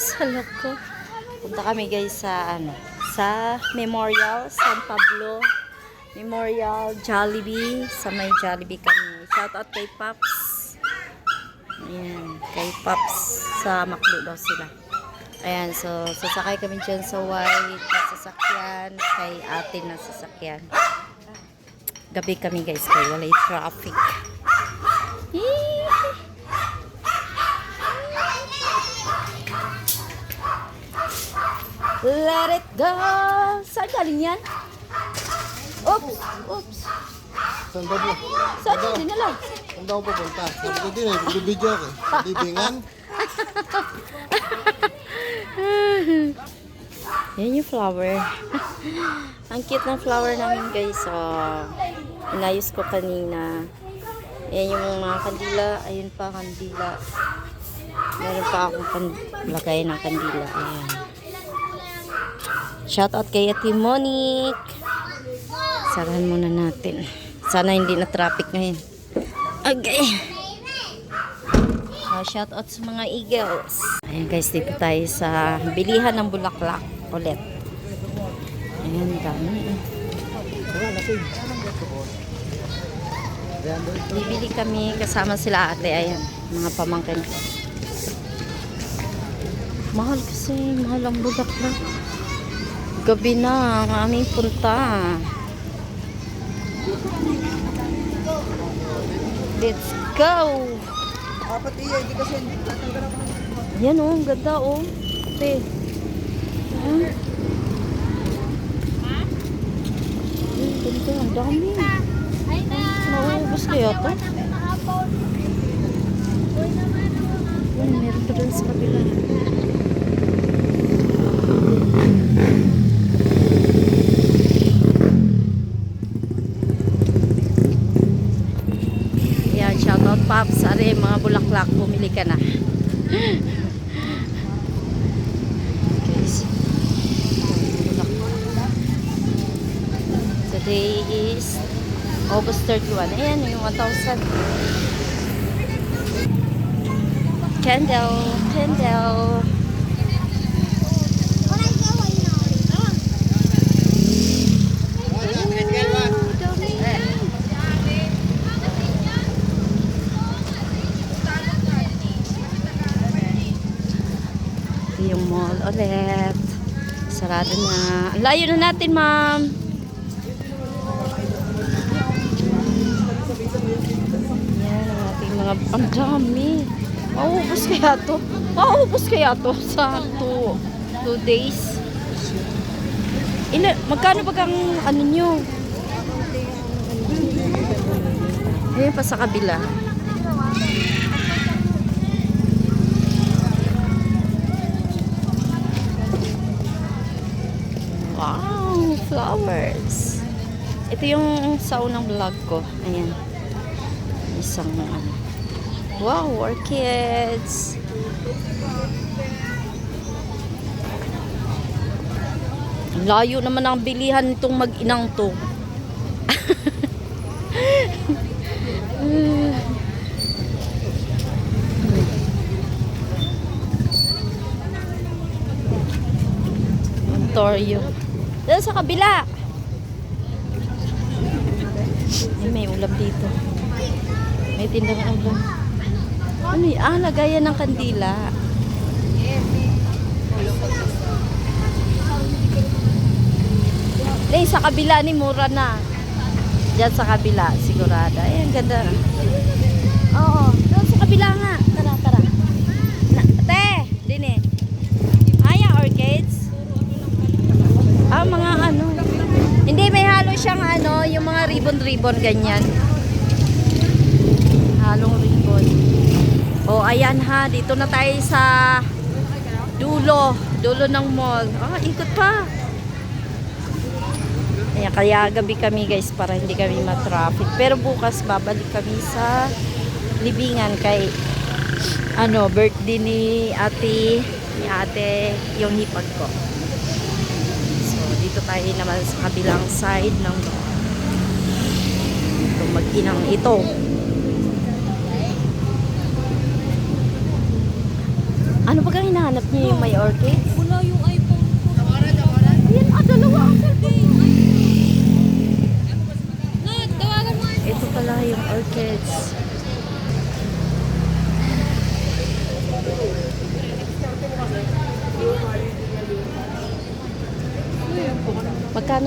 Sa loko. Punta kami guys sa ano, sa Memorial San Pablo Memorial Jollibee. Sa may Jollibee kami. Shout out kay Pops. Ayan, kay Pops sa Macdo daw sila. Ayan, so sasakay kami dyan sa white na sasakyan, kay ate na sasakyan. Gabi kami guys, kay walay traffic. Let it go! Saan galing yan? Oops! Oops! Saan ba po? Saan yun dinala? Saan daw pupunta? Sabi ko din eh, bibidyo ako eh. Bibingan. Yan yung flower. Ang cute ng flower namin guys. So, inayos ko kanina. Yan yung mga kandila. Ayun pa kandila. Meron pa akong kan- lagay ng kandila. Ayan. Shout out kay Ate Monique. Sarahan muna natin. Sana hindi na traffic ngayon. Okay. Uh, shout out sa mga eagles. Ayan guys, dito tayo sa bilihan ng bulaklak ulit. Ayan, dami. Bibili kami kasama sila ate. Ayan, mga pamangkin ko. Mahal kasi, mahal ang bulaklak. Gabi na ang aming punta. Let's go! Apat iya, hindi kasi Yan oh, ang ganda oh. Te. Ha? Ang ganda, ang dami. Mauubos kaya to? Yan, meron pa dun sa kabila. Yan, shoutout Pops. Are, mga bumili ka na. Guys. Today is August 31. Ayan, yung 1,000. Candle, candle. Ooh, dami. Ito yung mall ulit. Sarado na. Layo na natin, ma'am. Yan, ang ating mga... Ang dami. Mauubos kaya to? Mauubos kaya to sa two, two days? Ina, magkano ba kang ano nyo? Ayun pa sa kabila. Wow, flowers. Ito yung sa unang vlog ko. Ayan. Isang ano. Wow, orchids. Layo naman ang bilihan nitong mag-inang to. Ontario. Dito sa kabila. Ay, may ulam dito. May tindang ulam. Ano yun? Ah, lagayan ng kandila. Dahil sa kabila ni Mura na. Diyan sa kabila, sigurado. Ay, ang ganda. Oo, doon sa kabila nga. Tara, tara. Na, te, din eh. Aya, orchids? Ah, mga ano. Hindi, may halo siyang ano, yung mga ribbon-ribbon ganyan. Halong ribbon. O, ayan ha, dito na tayo sa dulo. Dulo ng mall. Ah, ikot pa. Ayan, kaya gabi kami guys para hindi kami matraffic. Pero bukas babalik kami sa libingan kay ano, birthday ni ate, ni ate, yung hipag ko. Dito tayo naman sa kabilang side ng itong mag-inang ito. Ano ba ang hinahanap niyo yung may orchids? Wala yung iPhone ko. Yan, ah, dalawa ang cellphone. Na, tawagan mo. Ito pala yung orchids.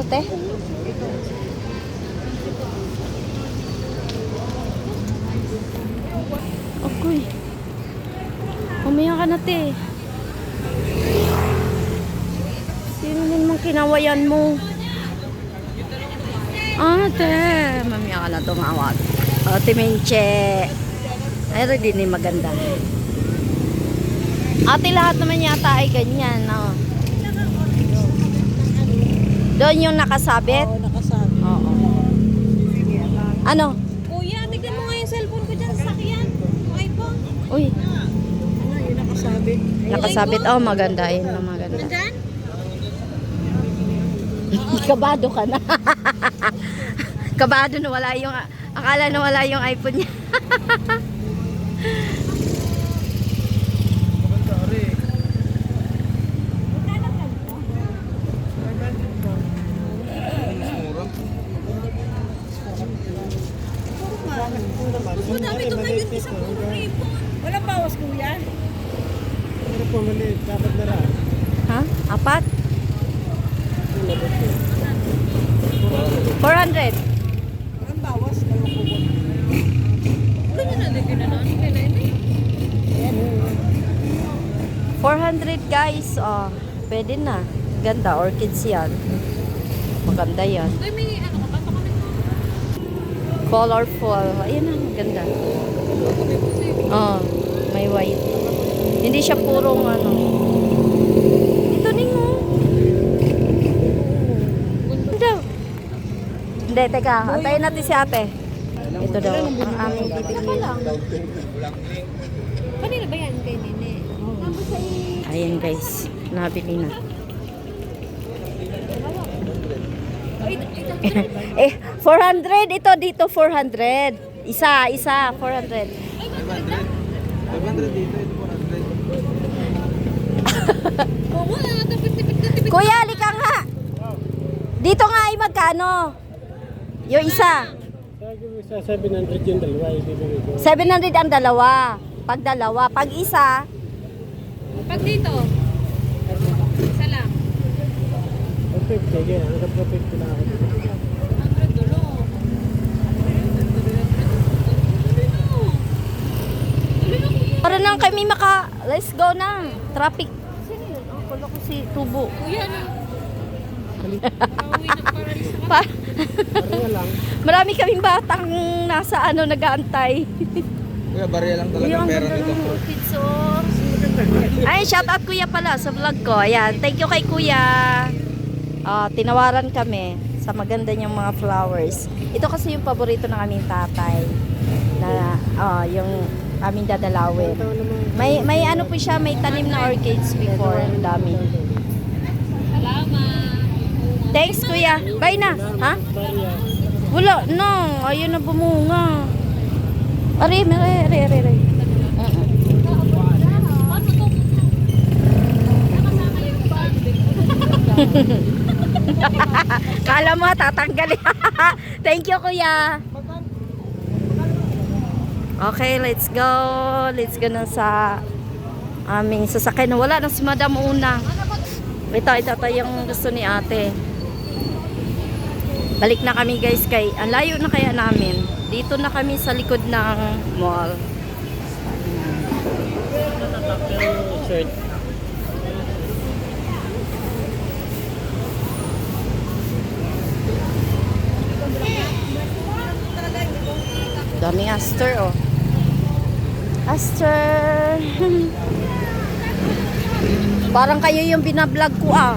Magkano te? Agoy. Umaya ka na te. Sino naman kinawayan mo? Ate, mamaya ka na tumawag. Ate Menche. Ay, din ni maganda. Ate, lahat naman yata ay ganyan, no? Doon yung nakasabit? Oo, nakasabi. Oo. Ano? Kuya, tignan mo nga yung cellphone ko dyan sa sakyan. Yung iPhone. Uy, Ano, yung nakasabi. nakasabit. Oh, maganda. Ayun na maganda. Nandyan? Kabado ka na. Kabado na wala yung, akala na wala yung iPhone niya. Madami itong ngayon isang puro iPhone. Walang bawas kuya. Pero po maliit, dapat na lang. Ha? Apat? 400. Walang bawas, dalawang kubo. Ano na nalagyan na namin? Kaya na ini. 400 guys. Oh, pwede na. Ganda. Orchids yan. Maganda yan. Ano Colorful. Ayun na. Ganda. Oh, may white. Hindi siya purong ano. Ito ning oh. Ganda. Hindi, teka. Antayin natin si ate. Ito daw. Ang aming bibili. Kanina ba yan kay Nene? Tapos ay... Ayan guys. Nabili na. Eh, 400. Ito dito 400. Isa, isa. 400. Ay, maganda. 500 dito, ito 400. Oo, wala na tipid-tipid na tipid. Kuya, halika nga. Dito nga ay magkano? Yung isa. Sabi mo sa 700 yung dalawa, ibibigay ko. 700 ang dalawa. Pag dalawa. Pag isa, Pag dito. Isa lang. Perfect, sige. Hanggang perfect na ako. Para nang kami maka... Let's go na. Traffic. Sino yun? Ang kulo ko si Tubo. Kuya na. Pauwi na para sa Pa lang. Marami kaming batang nasa ano nag-aantay. Kuya, barya lang talaga Yung ang pera nito. oh. Ay, shout out kuya pala sa vlog ko. Ayan, thank you kay kuya. Ah, tinawaran kami sa maganda niyang mga flowers. Ito kasi yung paborito ng aming tatay na ah, yung aming dadalawin. May may ano po siya, may tanim na orchids before, ang dami. Thanks kuya. Bye na. Ha? Wala no, ayun na bumunga. Are, are, are, are, are. Mm-mm. Paano to? Nakasama yung bag. Kala mo tatanggalin. Thank you, kuya. Okay, let's go. Let's go na sa aming sasakyan. Wala na si Madam Una. Ito, ito, ito yung gusto ni ate. Balik na kami guys kay, ang layo na kaya namin. Dito na kami sa likod ng mall. Shirt. Daming Aster, oh. Aster. Parang kayo yung binablog ko, ah.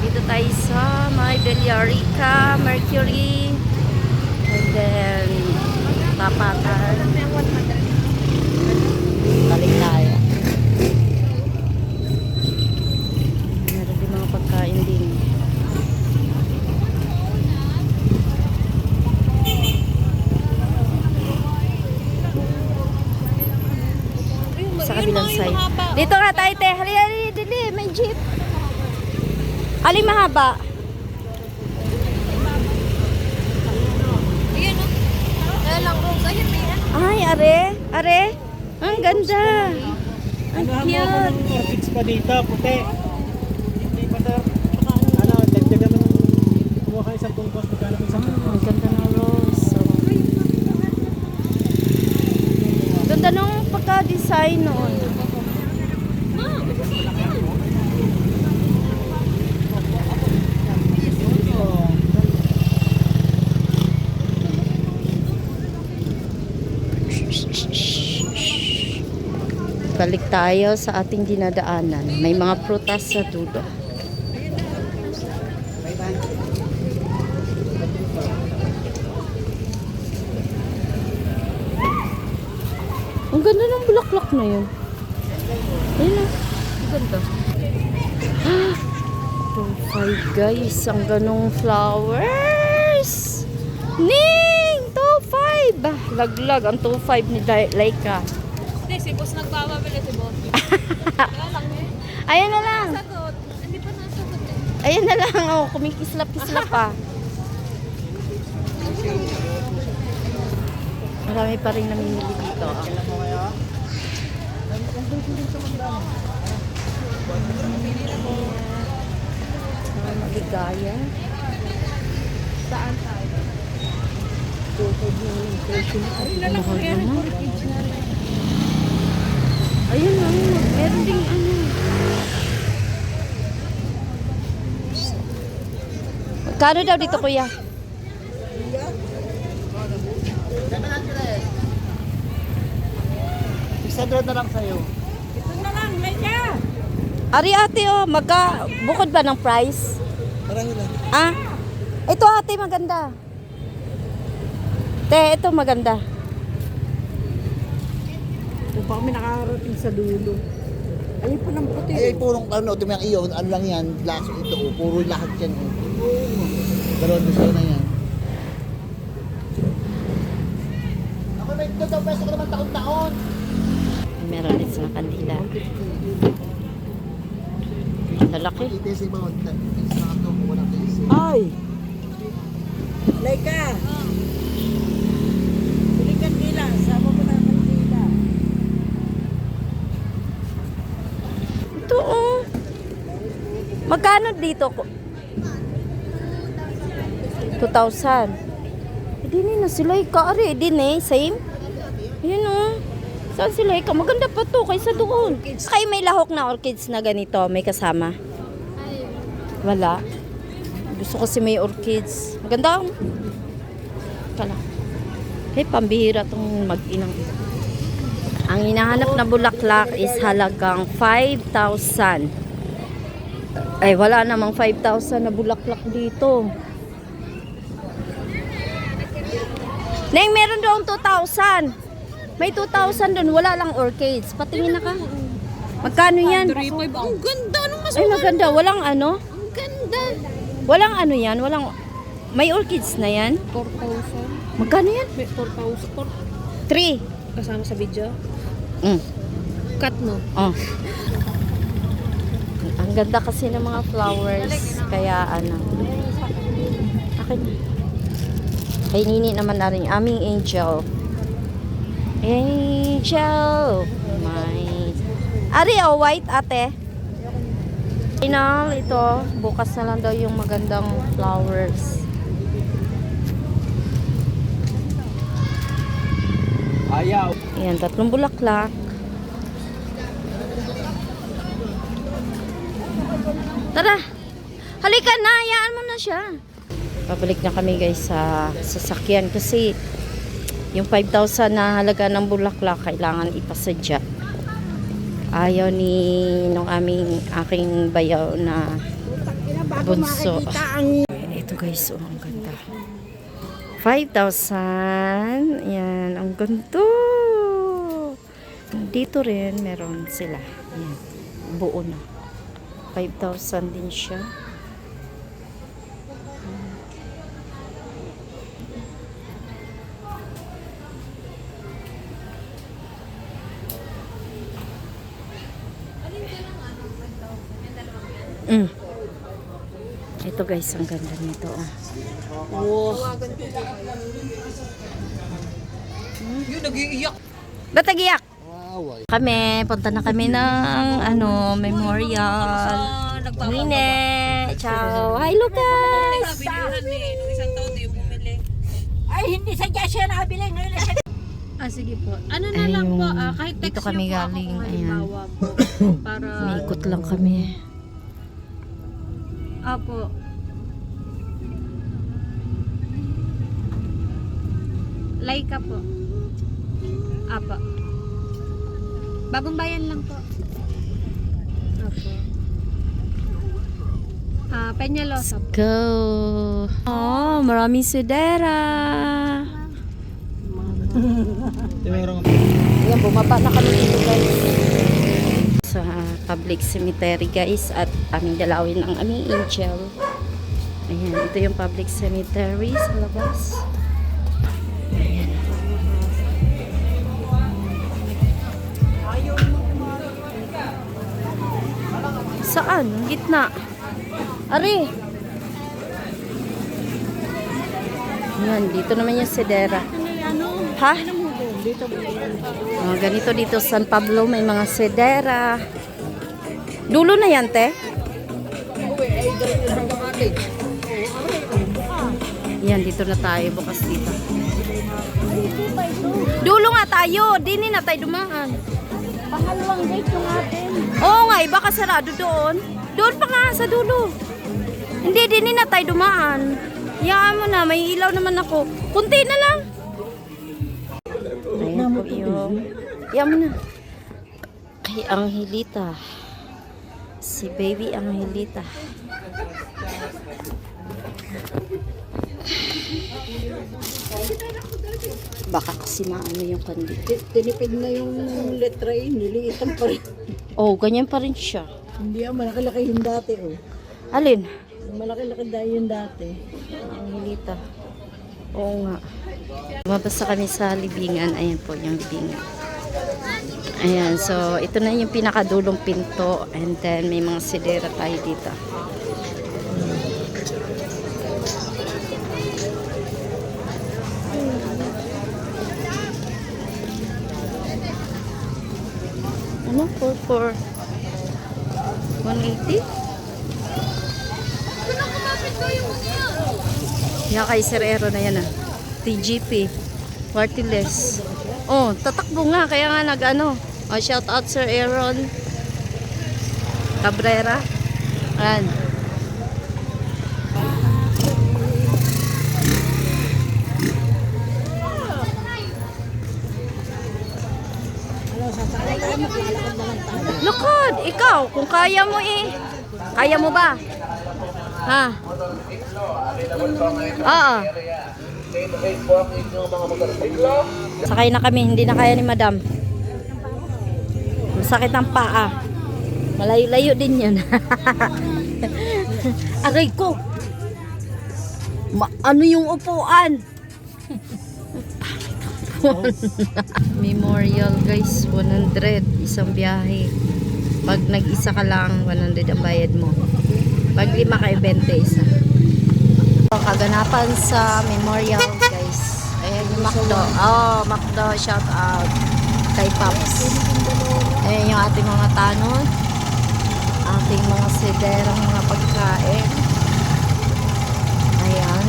Dito tayo sa may Bellarica, Mercury, and then Tapatan. Balik tayo. Meron din mga pagkain din. side. Dito nga tayo, te. Hali, hali, dali. May jeep. Hali, mahaba. Ayan o. Ayan lang, Rose. Ayan, may ano. Ay, are. Are. Ang ganda. Ano mo ako ng orchids pa dito, puti. Hindi pa sir. Ano, dagdagan mo ng kumuha ka isang tungkos, magkano isang tungkos? Ang ganda ng rose. oh. Ganda ng pagka-design noon. Balik tayo sa ating dinadaanan. May mga prutas sa dulo. Ang ganda ng bulaklak na yun. Ayun na. Ang ganda. Ah! 2.5 guys. Ang ganong flowers. Ning! 2.5! Ah, laglag. Ang 2.5 ni Lai- Laika. Boss nagpapabili si boss. Kaya lang eh. Ayan na lang. Sagot. Hindi pa nasagot eh. Ayan na lang. Oh, kumikislap-kislap pa. Marami pa rin namimili dito. ah. Mga maligaya. Saan tayo? Ay, mahal naman. Ayun lang, meron ding ano. Magkano daw dito, kuya? Isang na lang sa'yo. Ari ate, oh, magka, bukod ba ng price? Marami lang. Ah, ito ate, maganda. Te, ito maganda. Kung pa kami nakarating sa dulo. Ayun po ng puti. Ay, ay purong ano, ito yung iyo, ano lang yan, laso ito, oh, puro lahat yan. Oh. Dalawang doon na yan. Ako may ito daw, pwesto ko naman taon-taon. Meron din sa kandila. Lalaki. Itis yung mga itis mga ito, kung walang itis. Ay! Laika! Bili kandila, sama mo na kandila. Ito, oh. Magkano dito? ko? 2,000. Eh, di na sila ka. Ari, din eh. Same. Yun, oh. Saan sila ka? Maganda pa to kaysa doon. Kaya may lahok na orchids na ganito. May kasama. Wala. Gusto ko si may orchids. Maganda. oh. Kala. Eh, pambihira tong mag-inang. Ang hinahanap na bulaklak is halagang 5,000. Ay, wala namang 5,000 na bulaklak dito. Neng, meron doon 2,000. May 2,000 doon. Wala lang orchids. Patingin na ka. Magkano yan? 3.5. Ang ganda. Anong mas Ay, maganda. Walang ano? Ang ganda. Walang ano yan? Walang... May orchids na yan? 4,000. Magkano yan? May 4,000. 3. Kasama sa video. Mm. Cut mo. Oh. Ang ganda kasi ng mga flowers. Kaya ano. Akin. Kay Nini naman na rin. Aming angel. Angel. My. Ari, oh, white ate. Final, ito. Bukas na lang daw yung magandang flowers. Ayaw. Ayan, tatlong bulaklak. Tara! Halika na! Hayaan mo na siya. Pabalik na kami guys sa sasakyan kasi yung 5,000 na halaga ng bulaklak kailangan ipasadya. Ayaw ni nung aming aking bayaw na bunso. Ito guys, oh, ang ganda. 5,000. Yan, ang ganda. Dito rin, meron sila. Yan, buo na. 5,000 din siya. Mm. Ito guys, ang ganda nito. Oh. Wow. Hmm? Yun, nag-iiyak. Ba't nag-iiyak? Kami, punta na kami ng ano, memorial. Nine. Ciao. Hi, Lucas. Ay, hindi sadya siya nakabili. Ngayon na siya. Ah, sige po. Ano na lang po, ah, kahit text Dito kami niyo po galing, ako kung ayan. halimbawa po. Para, Umikot lang kami. Apo. Laika po. Apo. Bagong bayan lang po. Apo. Ah, Peñalosa po. Go. Oh, maraming sudera. Ayan, bumaba na kami dito guys. Sa public cemetery guys at aming dalawin ang aming angel. Ayan, ito yung public cemetery sa labas. Saan? Gitna. Ari. Ayan, dito naman yung sedera. Ha? Oh, ganito dito San Pablo may mga sedera. Dulo na yan, te? Yan, dito na tayo. Bukas dito. Dulo nga tayo. Dini na tayo dumaan. Pangalawang date yung atin. Oo nga, eh, baka sarado doon. Doon pa nga, sa dulo. Hindi, dini na tayo dumaan. Hayaan mo na, may ilaw naman ako. Kunti na lang. Ayan po yung... Hayaan mo na. Kay Angelita. Si baby Angelita. Baka kasi maano yung kandito. Tinipid na yung letra eh. Niliitan pa rin. Oh, ganyan pa rin siya. Hindi ah, malaki-laki yung dati oh. Alin? Malaki-laki dahil yung dati. Ang hilita. Oo nga. Lumabas na kami sa libingan. Ayan po yung libingan. Ayan, so ito na yung pinakadulong pinto and then may mga sidera tayo dito. For 180? Yan kay Sir Ero na yan ah. TGP. Party list. Oh, tatakbo nga. Kaya nga nag ano. Oh, shout out Sir Aaron. Cabrera. Ayan. Kung kaya mo eh. Kaya mo ba? Ha? Oo. Sakay na kami, hindi na kaya ni madam. Masakit ang paa. Malayo-layo din yan. Aray ko! Ma ano yung upuan? Memorial guys, 100 isang biyahe. Pag nag-isa ka lang, 100 ang bayad mo. Pag lima ka, 20 isa. Kaganapan sa memorial guys. Ayan yung Macdo. Oh, Macdo, shout out kay Pops. Ayan yung ating mga tanod. Ating mga sederang mga pagkain. Ayan.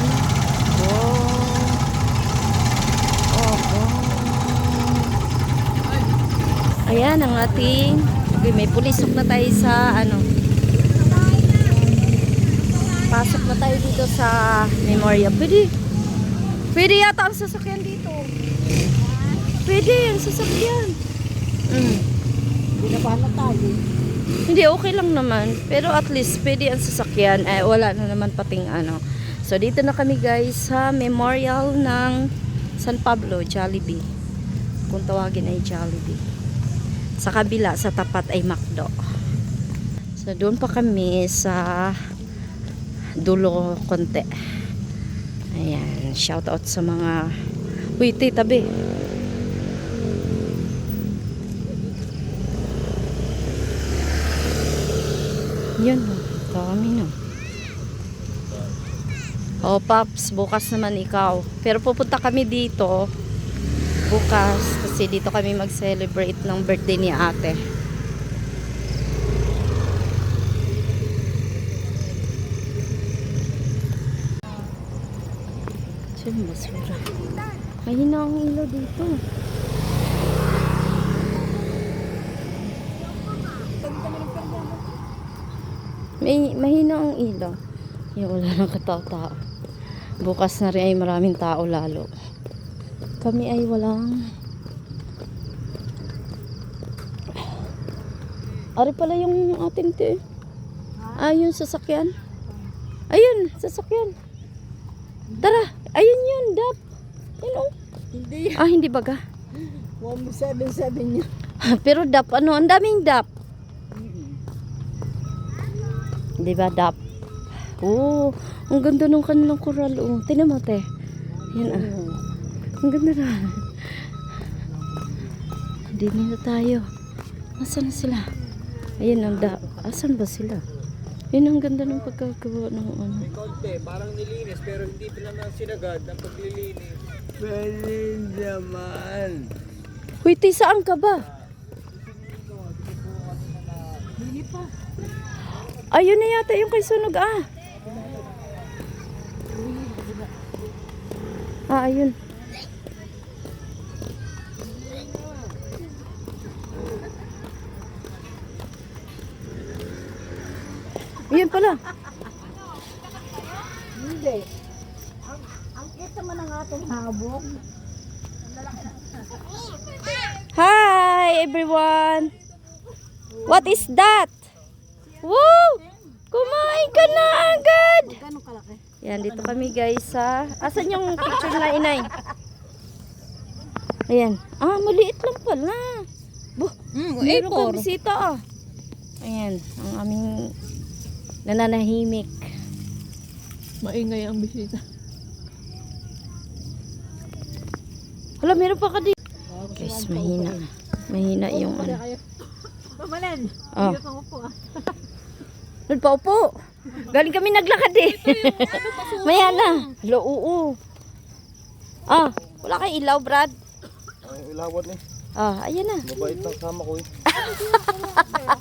Wow. Oh, wow. Ayan ang ating okay, may pulisok na tayo sa ano pasok na tayo dito sa memorial. Pwede pwede yata ang sasakyan dito. Pwede ang sasakyan. Mm. Binabahan na tayo. hindi okay lang naman. Pero at least pwede ang sasakyan. Eh wala na naman pating ano. So dito na kami guys sa memorial ng San Pablo Jollibee. Kung tawagin ay Jollibee sa kabila sa tapat ay Macdo so doon pa kami sa dulo konti ayan shout out sa mga uy tabi yun oh. Dami na. Oh, Paps, bukas naman ikaw. Pero pupunta kami dito bukas kasi dito kami mag-celebrate ng birthday ni ate. Yung basura? Mahina ang ilaw dito. May, mahina ang ilaw. Yung wala nang katao-tao. Bukas na rin ay maraming tao lalo. Kami ay walang... Ari pala yung ating te. Ah, yung sasakyan. Ayun, sasakyan. Tara, ayun yun, dap. Yun oh. Hindi. Ah, hindi baga. 177 niya. Pero dap, ano, ang daming dap. Di ba, dap? Oo, ang ganda ng kanilang koral. Oh. Tingnan mo, te. Yan ah. Ang ganda na. Hindi na tayo. Nasaan na sila? Ayan ang dap. Asan ba sila? Yan ang ganda ng pagkagawa ng ano. Konti, parang nilinis pero hindi pa naman sinagad ang paglilinis. Pwede naman. Te, saan ka ba? Ayun na yata yung kay Sunog ah. Ah, ayun. Ayun pala. Hindi. Ang, ang kita man ng ating habok. Hi, everyone. What is that? Wow! Kumain ka na agad! Yan, dito kami guys sa... Asan yung picture na inay? Ayan. Ah, maliit lang pala. Bo, Hmm, meron ka bisita ah. Ayan, ang aming nananahimik. Maingay ang bisita. Hala, meron pa ka dito. Guys, mahina. Mahina yung ano. Pamalan. Oh. Dito kang upo ah. Nagpaupo. Galing kami naglakad eh. Maya na. Lo, oo. Ah, wala kang ilaw, Brad. Ay, ilawat eh. Ah, ayan na. Mabait ng sama ko eh.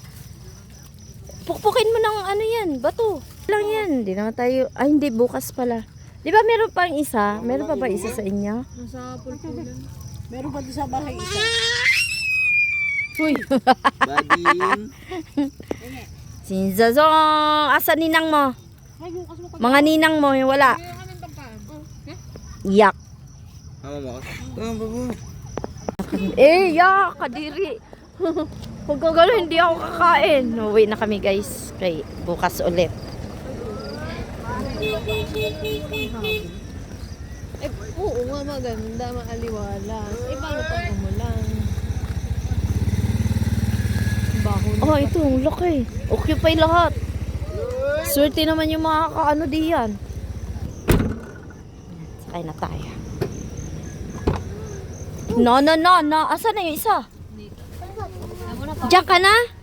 Pukpukin mo ng ano yan, bato. Lang yan. Hindi naman tayo, ay hindi, bukas pala. Di ba meron pang isa? Meron pa ba isa sa inyo? Nasa pulpulan. Meron pa doon sa bahay isa. Uy. Badin. Sinzazong, asa ninang mo? Ay, bukas mo Mga ninang mo, yung wala. Yak. Tama mo. Tama mo? Eh, yak, kadiri. Kung kagalo, hindi ako kakain. Uwi na kami guys. Kay bukas ulit. Eh, oo nga maganda, maaliwala. Eh, paano pag umulan? Baho na. Oh, ito, ang laki. Occupy lahat. Swerte naman yung mga kaano diyan. Sakay na tayo. No, no, no, no. Asa na yung isa? Diyan ka na?